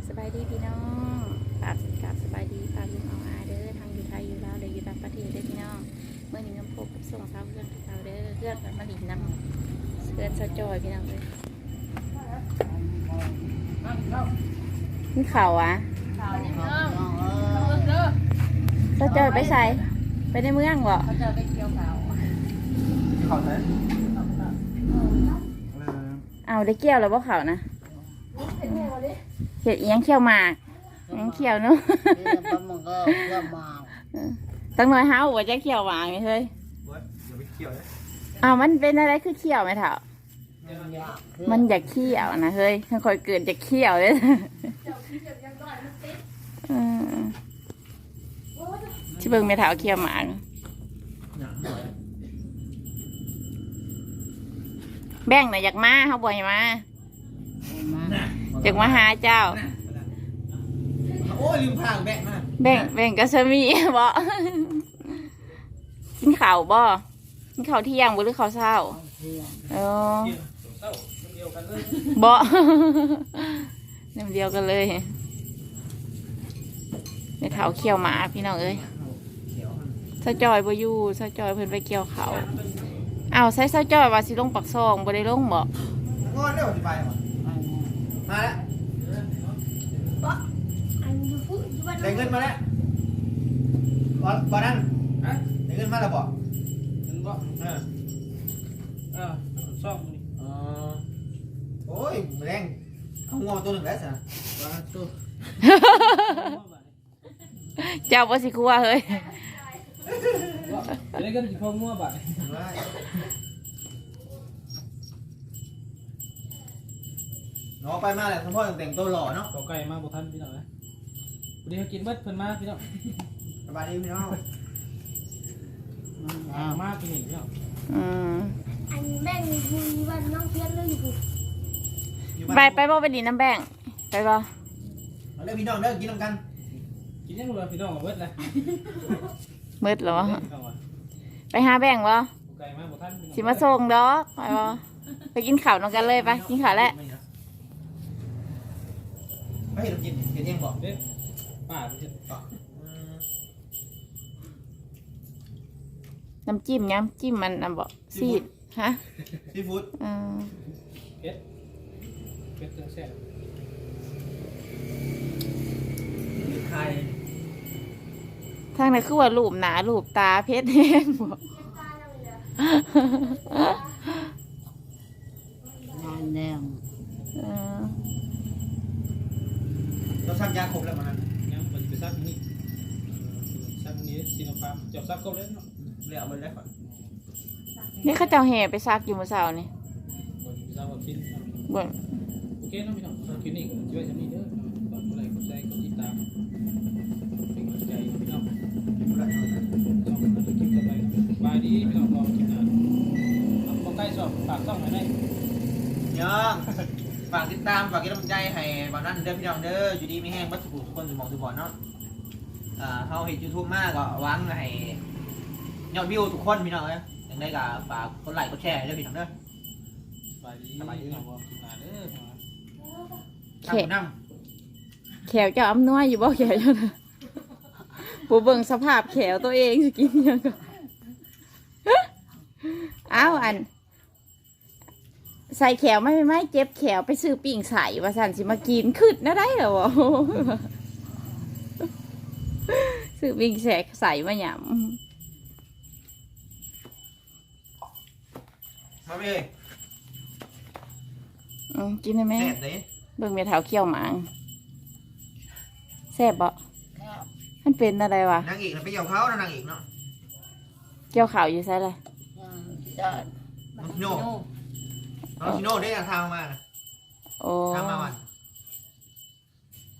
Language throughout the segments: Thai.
บสบายดีพี่น้องกราบกราบสบายดีฝากลุงเอาอาเด้อทางอยู่ไทยอยู่ลาวเลยอยู่ต่างประเทศเด้อพี่น้อง เมื่อนี้น้ำพบกับส่งสาวเพื่อนพี่สาวเด้อเพื่อนกับมาหลินนำเพื่อนสะจอยพี่น้องเลยนี่เข่าวอะสะจอยไปใส่ไปในเมืองบ่เขาจะไปเที่ยวเขาเขาไหนเอาได้เกี่ยวแล้วบ่เขานะเห็ดอิหยังเขี้ยวหมากอิหยังเขี้ยวเนาะเรื่องปลาหมึกก็เพื่อมาตั้งน้อยเฮาว่าจะเขี้ยวหมากไหมเฮ้ยเว้ยอย่าไปเกี่ยวเลยอ้าวมันเป็นอะไรคือเขี้ยวไหมเถามันอยากคือมันอยากเขี้ยวนะเฮ้ยถ้าคอยเกิดจะเขี้ยวเลยเออชิเบิ่งแม่เถาเขี้ยวหมากแบ่งน่ะอยากมาเฮาบ่ให้มา มา อยากมาหาเจ้า โอ้ยลืมพางแบะมาแบ่งแบ่งก็สมีบ่กินข้าวบ่กินข้าวเที่ยงบ่หรือข้าวเช้าเที่ยวเออบ่น้ำเดียวกันเลยในเท้าเขี้ยวหมาพี่น้องเอ้ยสะจอยบ่อยู่สะจอยเพิ่นไปเกี่ยวเขาวอ้าวใส่สะจอยว่าสิลงปักซองบ่ได้ลงบ่งอนเร็วสิไปเหรอไปนะ มาแล้วได้เงินมาแล้วบอลบอลนั่นได้เงินมาแล้วบอกถึงก็เออเออซ่อมนี่เออโอ้ยแรงเอางอตัวหนึ่งแล้วสิวางตู้เจ้าบ่สิกลัวเฮ้ยเดี๋ยวก็จะพองัวบ่ายน้องไปมาแล้วทั้งพ่อแต่งตัวหล่อเนาะต่อไก่มาบ่ทันพี่น้องนะวันนี้เขากินเบิดเพิ่นมาพี่น้องสบายดีพี่น้องอ่ามาพี่นี่พี่น้องอืมอันแม่งมีวันน้องเพียนเลยอยู่อยู่ไปบ้านไปบ่ไปดินน้ำแบ่งไปบ่เอาเด้อพี่น้องเด้อกินน้ำกันกินยังเลยพี่น้องเอาเบิดเลยมืดเหรอ พี่น้องว่าไปหาแบ่งบ่ต่อไก่มาบ่ทันพี่น้องสิมาส่งดอกไปบ่ไปกินข้าวนำกันเลยไปกินข้าวแล้ว ไม่ เห็นกินกินยังบอกเด้ป้าพี่จะน้ำจิ้มน้ำจิ้มมันน่ะบ่ซีดฮะซีฟู้ดอืมเป็ดเป็ดเตือนแซ่บไทยทางนั้นคือว่ารูปหนารูปตาเพชรแห้งบ่นอนแดง เออเราชักยาครบแล้วมันนั้นยังบ่สิไปซักนี่ซักนี่ซีโนฟาร์มจับซักก็เลยเนาะเรียกเอาไปแล้วก่อนนี่เขาเจ้าแห่ไปซักอยู่เมื่อเช้านี่บ่สิไปซักวัคซีนบ่โอเคเนาะพี่น้องคลินิกช่วยจะมีเด้อตอนเมื่อไหร่ก็ใจก็ติดตามเป็นกำลังใจพี่น้องเอาละเอาละช่องมันจะคลิปต่อไปบายดีพี่น้องรอคลิปหน้าเอาเข้าใกล้ชอบฝากช่องหน่อยได้ยัง ฝากติดตามฝากกินกำลังใจให้บางนั้นเด้อพี่น้องเด้ออยู่ดีไม่แห้งบัดสุขุทุกคนสมองสุขบอลเนาะอ่าเขาเห็นยูทูบมากก็หวังให้ยอดวิวทุกคนพี่น้องเอ้ยยังไงก็ฝากกดไลค์กดแชร์ให้ด้วยพี่น้องเด้อบายดีพี่น้องรอคลิปหน้าเด้อทำน้แขวเจ้าอำนวยอยู่บ่แขวเจ้าน่ะผู้เบิ่งสภาพแขวตัวเองสิกินหยังก็อ้าวอัน ใส่แขวไม่ไม่ไม่เจ็บแขวไปซื้อปิ่งใส่ว่าสั่นสิมากินขึ้นนะได้เหรอวะซื้อปิ่งแสกใส่มาหยำมาเลยำอืมกินได้ไหมแซ่บเลยเบิ่งเมียเท้าเขี้ยวหมางแซ่บบ่มันเป็นอะไรวะนางเอกน่ะไปเกี่ยวเขานะนางเอกเนาะเกี่ยวข่าวอยู่ใช่เลยจะน้องชิโน่ น้องชิโน่ได้ทางมานะโอ้ทางมาวัน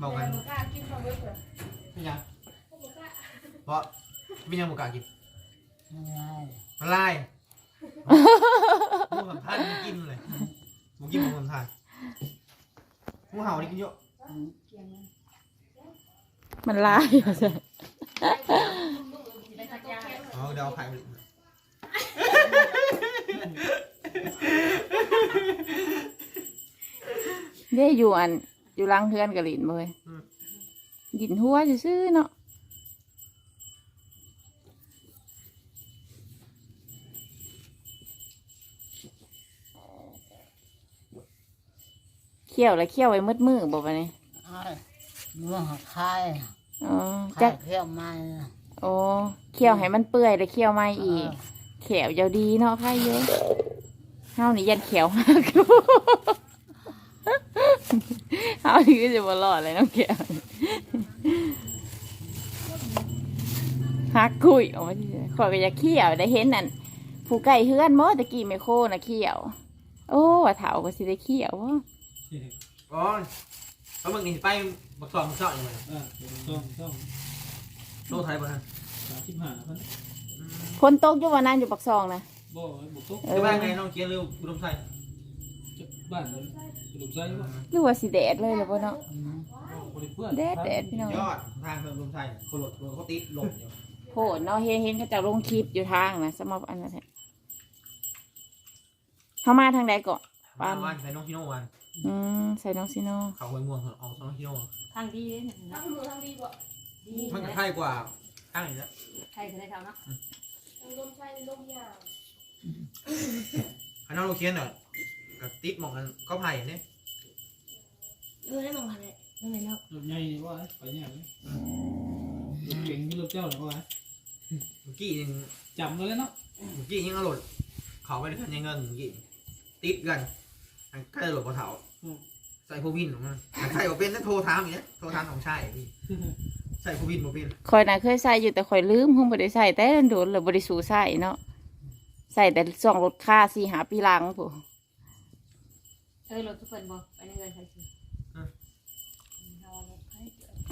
บอกกันกล้ากินของเบิร์ดเหรอไม่ยังเพราะไม่ยังบุกล้ากินอะไรมันลายหมูสำทันมันกินเลยหมูกินหมูสำทันหมูเห่านี่กินเยอะมันลายอยู่ใช่อ๋อเดี๋ยวเอาไข่ไป ได้อยู่อันอยู่หลังเฮือนกับลินบ่เว้ยดินหัวซื่อๆเนาะเคี่ยวแล้วเคี่ยวไว้มืดมือบ่ปะนี่ไอ้เมื่อไข่อ๋อไข่จักเพี้ยวมันโอ้เคี่ยวให้มันเปื่อยแล้วเคี่ยวไม่อีก แขวเจ้าดีเนาะไข่เยอะเฮานี่ยันแขวหัก เฮานี่ก็จะบ่รอดเลยน้องแขวหักกุยออกมาที่ขอยก็อยากเคี่ยวได้เห็นนั่นผู้ไก่เฮือนบ่ตะกี้แม่โคน่ะเคี่ยว โอ้ว่าเฒ่าก็สิได้เคี่ยวบ่อ๋อเขาเมื่อกี้ไปบักซองบักซองอยู่เลยอ่าเดี๋ยวต้องต้องโลไทยบ่ทันสามสิบห้าพันคนตกอยู่ว่านั้นอยู่ปักซองนะบ่บุกตุกเออจะบ้านไงน้องเกียร์หรืออุดมไทยจะ บ้านเลยกระดูกไส้บ่หรือว่าสิแดดเลยหรือบ่เนาะบริเพื่อนแดดแดดพี่น้องยอดทางเพิ่มอุดมไทยเขาหลดเขาติดลมอยู่โหดเนาะเห็นเห็นเขาเจะลงคลิปอยู่ทางนะสำหรับอันนั้นแหละเขามาทางใดก่อนบ้านวันใส่น้องชิโน่วันอืมใส่น้องซิโนเขาหวยม่วงออกน้องชิโน่ทางดีเลยทั้งมือทั้งดีกว่าดีมันก็ไทยกว่าข้างอีกแล้วใครจะได้เท่าเนาะทั้งลมใช้ลมยาวอันน้องโลเคียนอะ กับติดหมองกันก็ไผ่เนี่ยเออได้มองผ่านเลยได้ไหมเนาะรถใหญ่ว่าไปเนี่ยรถเก่งที่รถเจ้าหรือว่าเมื่อกี้ยังจำเลยเนาะเมื่อกี้ยังเอาหลดเขาไปด้วยกันยังเงินเมื่อกี้ติดกันอันใกล้หลดกระเถาใส่โพวินของมันอันใส่โพเป็นนั่นโทรถามอย่างเงี้ยโทรถามของชายพี่ใส่โพวินโพวินคอยน่ะเคยใส่อยู่แต่คอยลืมคงบ่ได้ใส่แต่โดนๆแล้วบ่ได้สู่ใส่เนาะใส่แต่ส่องรถค่าสี่หาปีหลังผู้ เออรถทุกคนบอกไปในเงินใครซื้อ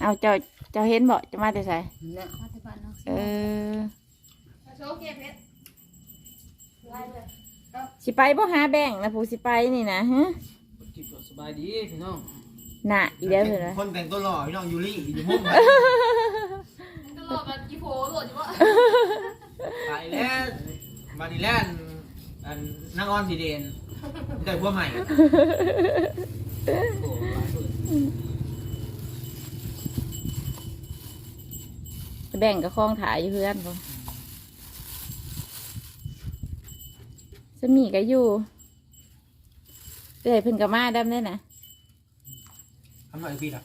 เอาเจ้าเจ้าเห็นบ่จะมาแต่ใส่เนี่ยมาที่บ้านเนาะเออโชว์เก็บเพชรไล่เลยสิไปบ่หาแบ่งนะผู้สิไปนี่นะฮะกินสบายดีพี่น้องน่ะอีแล้วเลยนะคนแต่งตัวหล่อพี่น้องยูรี่อยู่มุมก็รอมากี่โผล่โหลดอยู่วะไปแล้วมาดีแล้วอันนางออนสีเดน ได้พวกใหม่โอ้หลายคนแบ่งกับคล้องถ่ายอยู่เพื่อนพอสมีก็อยู่เอ้ยเพิ่นก็มาดำได้นะทำหน่อยพี่ละ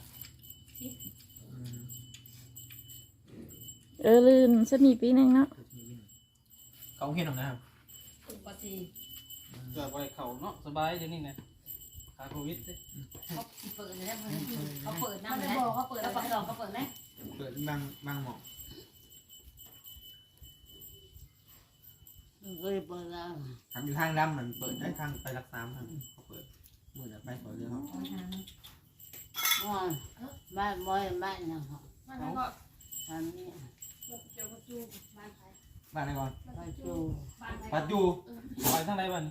เออลืมสมีปีหนึงเนาะเขาเห็นหรอกนะครับ ปกติ เกิดไปเขาเนาะสบายเดี๋ยวนี้นะขาโควิดเขาเปิดเลยนะเขาเปิดน้ำเลยนะเขาเปิดแล้วปักดอกเขาเปิดไหมเปิดบางบางหมอกเคยเปิดแล้วทำอยู่ทางดำเหมือนเปิดได้ทางไปรักษาทางเขาเปิดมือจะไปเปิดเรื่องเขาว่าบ้านบ่อยบ้านนะครับมันแล้วก็ตอนนี้เจ้าประตูบ้านใครบ้านไหนก่อนไปจูบ้านใครปัดอยู่ไปทางไหนบ้าน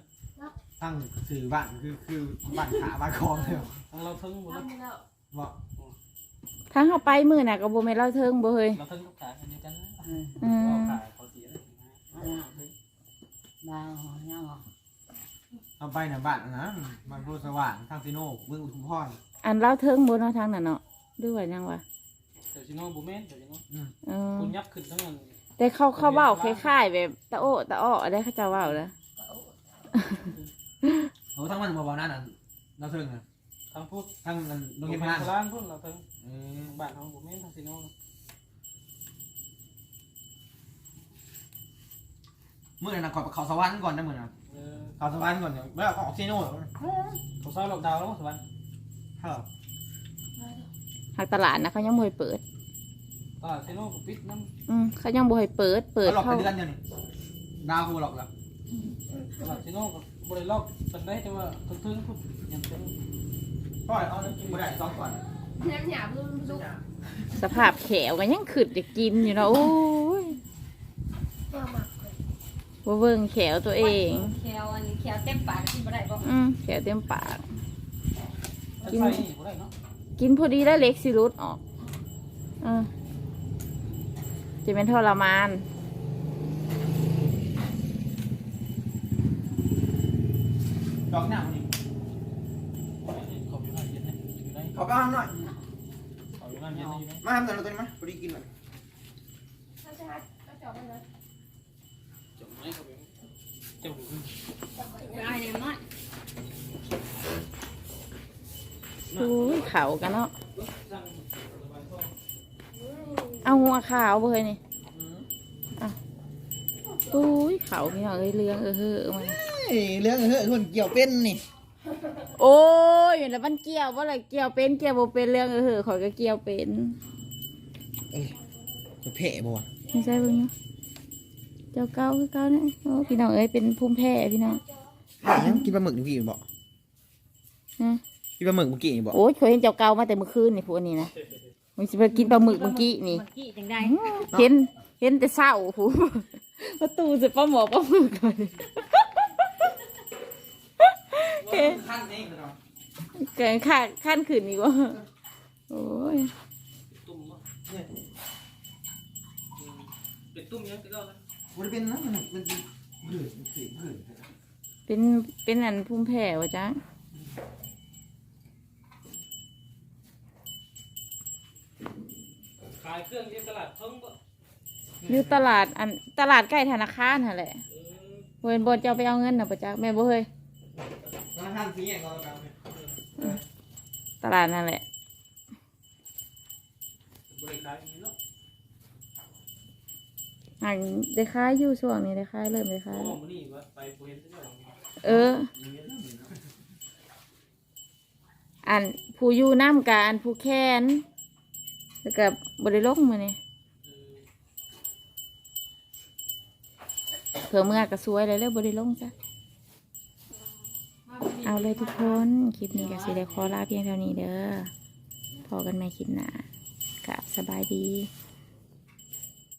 ทางสื่อบ้านคือคือบ้านขาบ้านคลองเลยทางเราเทิงบ่ทำไปแล้วบอกทางเขาไปมือน่ะก็บ่แม่นเล่าเทิงบ่เฮ้ยเราเทิงกับขากันเดียวกันนะอืมอืมเราขาเขาเสียบ้านยังอะเอาไปน่ะบ้านนะบ้านโพสว่างทางซิโน่เมืองอุทุมพรอันเล่าเทิงบ่เนาะทางนั้นเนาะดูว่ายังวะเดี๋ยวชิโน่บุเมนเดี๋ยวชิโน่เออคุณยับขึ้นทั้งนั้นแต่เขาเขาเว้าคล้ายๆแบบตะโอ้ตะอ้อได้เขาเจะเว้าแล้วโอ้ทั้งมันบ่บ่นั่นน่ะเราเทิงน่ะทางพูดทั้งนั้นโรงบุเรียนเมพนนันล่างพูดเราเทิงเออบ้านทางบุเมนทางชิโน่เมื่อไหร่นะก่อนเขาสวรรค์ก่อนนะมื่อน่ะเออเขาสวรรค์ก่อนเดี๋ยวเมื่อเขาออกซิโน่เขาเศร้าหลอกดาวแล้วมั้งสวรรค์ฮัลโหลหากตลาดนะเขายังบ่ให้เปิด ตลาดชิโน่กับปิดน้อืมเขายังบ่ให้เปิด เปิดเขาหลอกเข้าเป็นเดือนเดียวนี่ดาวเขาหลอกแล้วำตลาดชิโน่กั บบริลอกเป็นได้แต่ว่าเทิงๆพูดยังเป็นพ่อยเอาน้ำกินบ่ได้สองก่อนแหนมหยาบลูกลูกสภาพแขวก็ยังขึ้นจะกินอยู่เนาะโอ้ยเจ้าหมักเลยบ่เบิ่งแขวตัวเองแควอันนี้แควเต็มปากกินไม่ได้ป่ะอืมแขวเต็มปาก กินใส่นี่บ่ได้เนาะกินพอดีแล้วเล็กสิรุดออกเออจะเป็นทรมาน ดอกหน้ามันนี่เขาอยู่ไหนเย็นนะอยู่ไหนเขาขอไปห้ามหน่อยเอาอยู่นั่นเย็นนี่นะมาห้ามหน่เราตัวนี้มาพอดีกินหน่อยถ้าจะหักก็จอบมันเลยจบไหมครับผมเจ้าหูได้เนี่ยน้อยอุ้ยขาวกันเนาะ เอาหัวขาวเบยนี่อะอุ้ยขาวพี่น้องเอ้ยเรื่องเออเฮ้อมา เรื่องเฮ้ยคนเกี่ยวเป็นนี่โอ้ยแล้วมันเกี่ยวว่าอะไรเกี่ยวเป็นเกี่ยวบ่เป็นเรื่องเออเฮ้อขอยก็เกี่ยวเป็นจะแพ้บ่วะไม่ใช่เบิ่งเนาะเจ้าเก้าคือเก้าเนี่ยโอ้พี่น้องเอ้ยเป็นภูมิแพ้พี่น้องกินปลาหมึกนี่พี่บอกฮะกินปลาหมึกเมื่อกี้บอกโอ้ยเคยเห็นเจ้าเก้ามาแต่เมื่อคืนนี่พวกนี้นะมันสิไปกินปลาหมึกเมื่อกี้นี่ เมื่อกี้จังได้ เห็นเห็นแต่เศร้าหูประตูจะป้าหมอป้าหมึกเลย ขั้นนี้เนาะเกินขาดขั้นขืนอีกว่าโอ้ยตุ่มเนี่ยเป็นตุ่มยังก็ได้มันเป็นนะมันมันเป็นผื่นมันสีผื่นเป็นเป็นอันภูมิแพ้วะจ๊ะขายเครื่องที่ตลาดเพิ่งก็อยู่ตลาดอันตลาดใกล้ธนาคารนั่นแหละเออเวนบนจะเอาไปเอาเงินน่ะประจักษ์แม่บ่เฮ้ยมาทำสีอย่างเราเราเนี่ยตลาดนั่นแหละบริการอย่างนี้เนาะอันได้ขายอยู่ช่วงนี้ได้ขายเริ่มได้เพขายราะแล้วว่ามื้อนี้ว่าไปโพเห็นซะแล้วเอออันผู้อยู่น้ำกอันผู้แค้นแล้วก็บริลงมือนี่เออเผื่อเมื่อกระสวยเลยแล้วบริลงจ้ะ เอาเลยทุกคน คลิปนี้กับสิได้ขอลาเพียงเท่านี้เด้อพอกันใหม่คลิปหน้ากับสบายดี